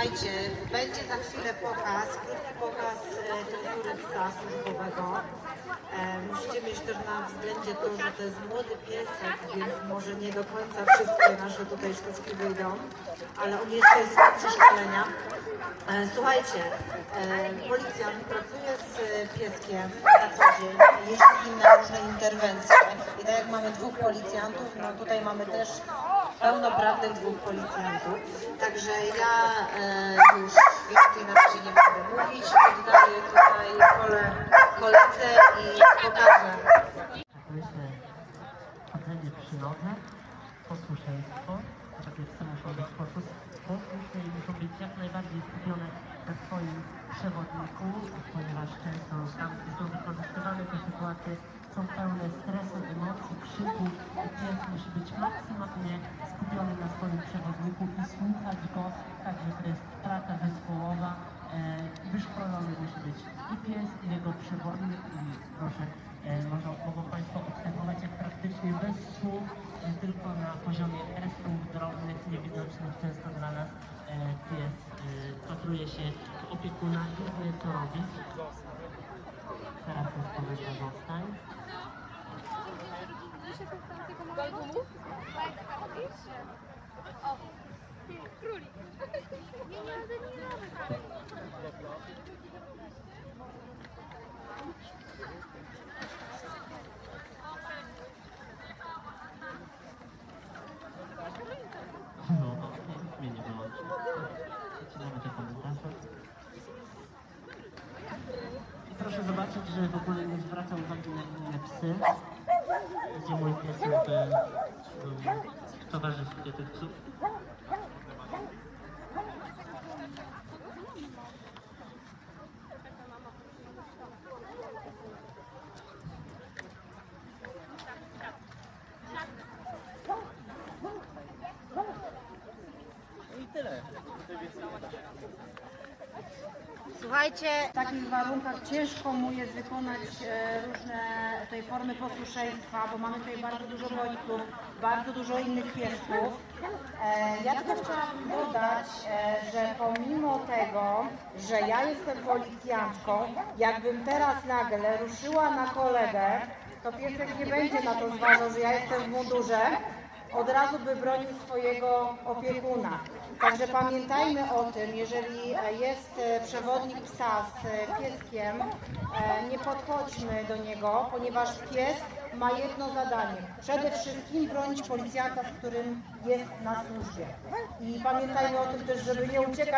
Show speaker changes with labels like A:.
A: Słuchajcie, będzie za chwilę pokaz, krótki pokaz e, tresury psa służbowego. Musicie mieć też na względzie to, że to jest młody piesek, więc może nie do końca wszystkie nasze tutaj sztuczki wyjdą, ale on jeszcze jest w przeszkolenia. Słuchajcie, policjant pracuje z e, pieskiem na co dzień, jeździ na różne interwencje. I tak jak mamy dwóch policjantów, no tutaj mamy też pełnoprawnych dwóch policjantów. Także ja e, już więcej na razie nie będę mówić. Oddaję tutaj koledze i pokażę.
B: Myślę, chodzenie przy posłuszeństwo, takie psy muszą być posłus- posłuszne i muszą być jak najbardziej skupione na swoim przewodniku, ponieważ często tam gdzie są wykorzystywane te sytuacje, są pełne stresu, emocji, krzyku. I pies musi być maksymalnie skupiony na swoim przewodniku i słuchać go, także to jest praca zespołowa, e, musi być i pies, i jego przewodnik i proszę, e, mogą Państwo obserwować jak praktycznie bez słów, e, tylko na poziomie gestów drobnych, niewidocznych często dla nas, e, pies e, patruje się w opiekuna i wie co robić. Teraz jest kobieta zostań.
C: Królik. Nie, nie, nie, nie, nie.
B: No, nie, mnie nie wyłączy. Zaczynamy te komentarze. I proszę zobaczyć, że w ogóle nie zwraca uwagi na inne psy, gdzie mój pies jest e, w towarzystwie tych psów.
A: Słuchajcie, w takich warunkach ciężko mu jest wykonać e, różne tutaj formy posłuszeństwa, bo mamy tutaj bardzo dużo bodźców, bardzo dużo innych piesków. E, ja tylko chciałam dodać, e, że pomimo tego, że ja jestem policjantką, jakbym teraz nagle ruszyła na kolegę, to piesek nie będzie na to zważał, że ja jestem w mundurze, od razu by bronił swojego opiekuna. Także pamiętajmy o tym, jeżeli jest e, przewodnik psa z e, pieskiem, e, nie podchodźmy do niego, ponieważ pies ma jedno zadanie. Przede wszystkim bronić policjanta, z którym jest na służbie. I pamiętajmy o tym też, żeby nie uciekać